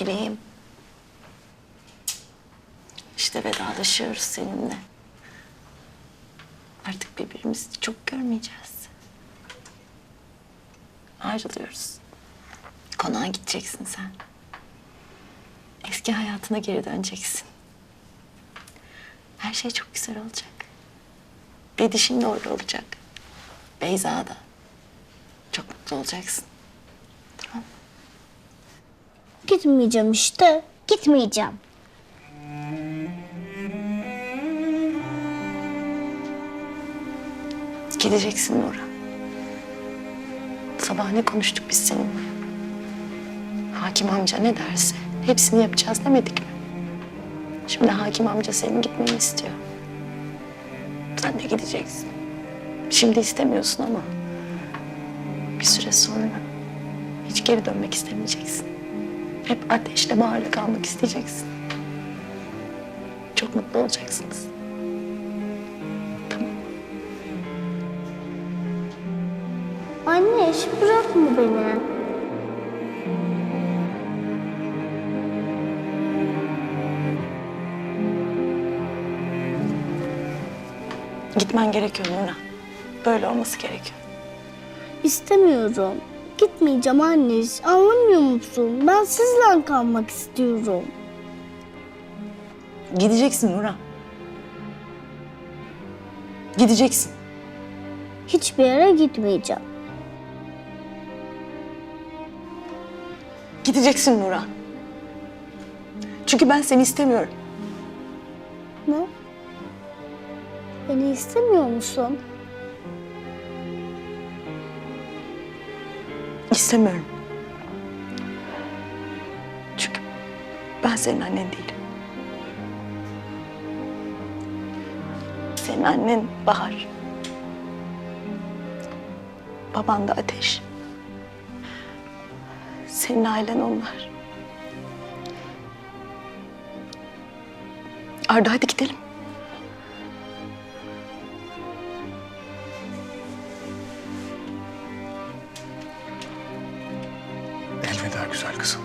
Meleğim. İşte vedalaşıyoruz seninle. Artık birbirimizi çok görmeyeceğiz. Ayrılıyoruz. Konağa gideceksin sen. Eski hayatına geri döneceksin. Her şey çok güzel olacak. Bedişin de orada olacak. Beyza da. Çok mutlu olacaksın. Gitmeyeceğim işte. Gitmeyeceğim. Gideceksin Nura. Sabah ne konuştuk biz seninle? Hakim amca ne derse hepsini yapacağız demedik mi? Şimdi hakim amca senin gitmeni istiyor. Sen de gideceksin. Şimdi istemiyorsun ama bir süre sonra hiç geri dönmek istemeyeceksin. Hep ateşle bağırla kalmak isteyeceksin. Çok mutlu olacaksınız. Tamam. Anne hiç bırakma beni. Gitmen gerekiyor Nurna. Böyle olması gerekiyor. İstemiyorum. Gitmeyeceğim anne. Anlamıyor musun? Ben sizle kalmak istiyorum. Gideceksin Nurhan. Gideceksin. Hiçbir yere gitmeyeceğim. Gideceksin Nurhan. Çünkü ben seni istemiyorum. Ne? Beni istemiyor musun? İstemiyorum. Çünkü ben senin annen değilim. Senin annen Bahar. Baban da Ateş. Senin ailen onlar. Arda hadi gidelim. güzel kızım.